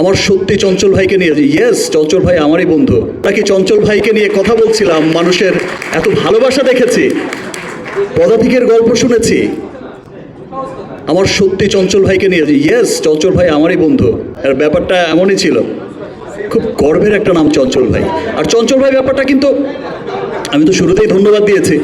আমার সত্যি চঞ্চল ভাইকে নিয়ে ইয়েস চঞ্চল ভাই আমারই বন্ধু। তাকে চঞ্চল ভাইকে নিয়ে কথা বলছিলাম, মানুষের এত ভালোবাসা দেখেছি, পদাতিকের গল্প শুনেছি। আমার সত্যি চঞ্চল ভাইকে নিয়ে ইয়েস চঞ্চল ভাই আমারই বন্ধু। আর ব্যাপারটা এমনই ছিল, খুব গর্বের একটা নাম চঞ্চল ভাই। আর চঞ্চল ভাই ব্যাপারটা কিন্তু আমি তো শুরুতেই ধন্যবাদ দিয়েছি।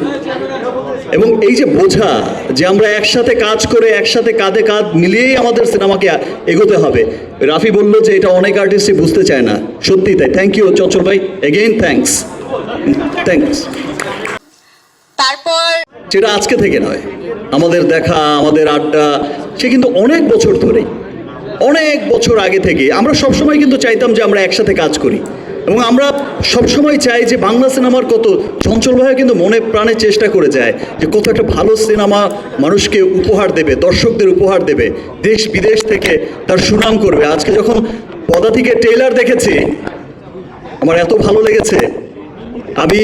এবং এই যে বোঝা যে আমরা একসাথে কাজ করে একসাথে কাঁধে কাঁধ মিলিয়েই আমাদের সিনেমাকে এগোতে হবে। রাফি বলল যে এটা অনেক আর্টিস্টই বুঝতে চায় না। সত্যি তাই। থ্যাংক ইউ চঞ্চল ভাই। এগেইন থ্যাঙ্কস থ্যাঙ্কস তারপর যেটা আজকে থেকে নয় আমাদের দেখা আমাদের আড্ডা সে কিন্তু অনেক বছর ধরেই অনেক বছর আগে থেকে আমরা সবসময় কিন্তু চাইতাম যে আমরা একসাথে কাজ করি। এবং আমরা সবসময় চাই যে বাংলা সিনেমার কত চঞ্চল ভাইয়া কিন্তু মনে প্রাণে চেষ্টা করে যায় যে কত একটা ভালো সিনেমা মানুষকে উপহার দেবে, দর্শকদের উপহার দেবে, দেশ বিদেশ থেকে তার সুনাম করবে। আজকে যখন পদাতিকের ট্রেলার দেখেছি, আমার এত ভালো লেগেছে। আমি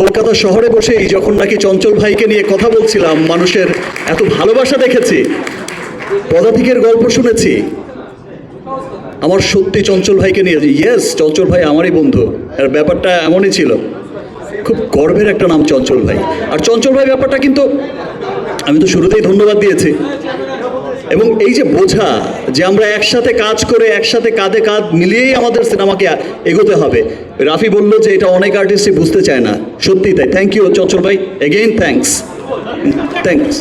কলকাতা শহরে বসেই যখন নাকি চঞ্চল ভাইকে নিয়ে কথা বলছিলাম, মানুষের এত ভালোবাসা দেখেছি, পদাতিকের গল্প শুনেছি আমার সত্যি চঞ্চল ভাইকে নিয়ে ইয়েস চঞ্চল ভাই আমারই বন্ধু। আর ব্যাপারটা এমনই ছিল। খুব গর্বের একটা নাম চঞ্চল ভাই। আর চঞ্চল ভাই ব্যাপারটা কিন্তু আমি তো শুরুতেই ধন্যবাদ দিয়েছি। এবং এই যে বোঝা যে আমরা একসাথে কাজ করে, একসাথে কাঁধে কাঁধ মিলিয়েই আমাদের সিনেমাকে এগোতে হবে। রাফি বলল যে এটা অনেক আর্টিস্টই বুঝতে চায় না। সত্যি তাই। থ্যাংক ইউ চঞ্চল ভাই। Again thanks thanks